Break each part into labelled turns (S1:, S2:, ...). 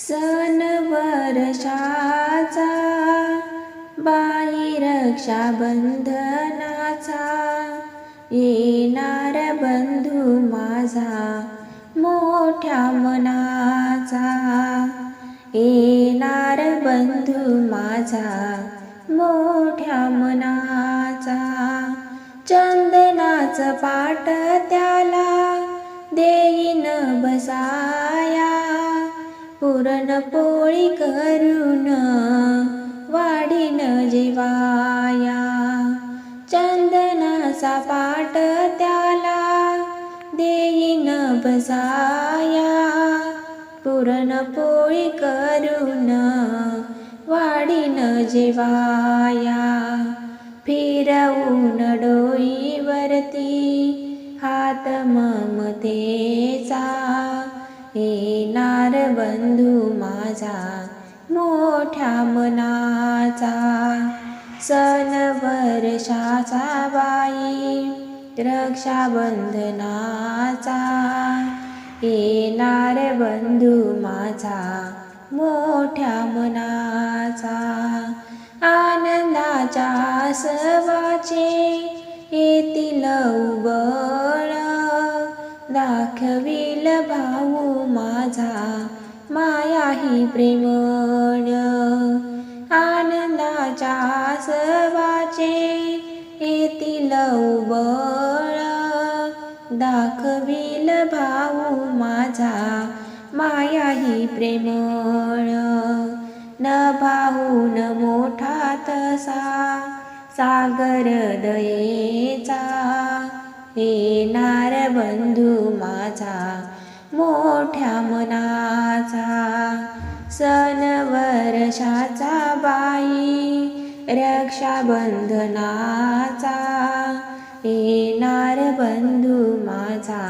S1: सण वर्षाचा बाई रक्षाबंधनाचा येणार बंधू माझा मोठ्या मनाचा. येणार बंधू माझा मोठ्या मनाचा. चंदनाचं पाट त्याला देईन बसाया. करून वाढीन जेवाया. चंदनाचा पाट त्याला देईन बसाया. पुरणपोळी करून वाढीन जेवाया. फिरवून डोईवरती हात ममतेचा येणार बंधू माझा मोठ्या मनाचा. सन वर्षाचा बाई रक्षाबंधनाचा. येणार बंधू माझा मोठ्या मनाचा. आनंदाच्या सवाचे येतील उबळ दाखविल भाऊ माझा. माया ही प्रेमळ आनंदाच्या सवाचे येतील उबळ दाखविल भाऊ माझा. माया ही प्रेमळ न भाऊन मोठा तसा सागर दयेचा. येणार बंधू माझा मोठ्या मनाचा सण वर्षाचा बाई रक्षाबंधनाचा. येणार बंधू माझा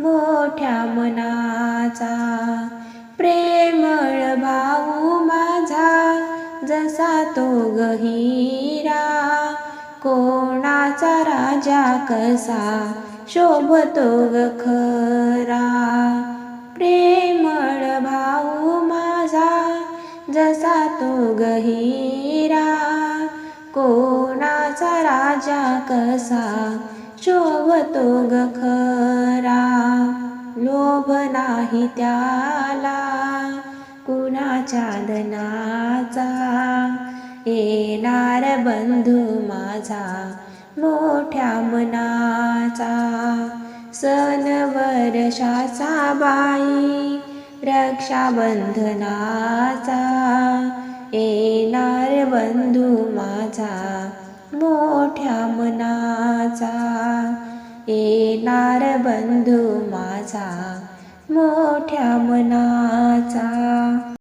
S1: मोठ्या मनाचा प्रेमळ भाऊ माझा जसा तो गही देवाचा राजा कसा शोभतो ग खरा. प्रेमळ भाऊ माझा जसा तो गहिरा. कोणाचा राजा कसा शोभतो ग खरा. लोभ नाही त्याला कुणाच्या धनाचा येणार बंधू माझा मोठ्या मनाचा सन वर्षाचा बाई रक्षाबंधनाचा येणार बंधू माझा मोठ्या मनाचा येणार बंधू माझा मोठ्या मनाचा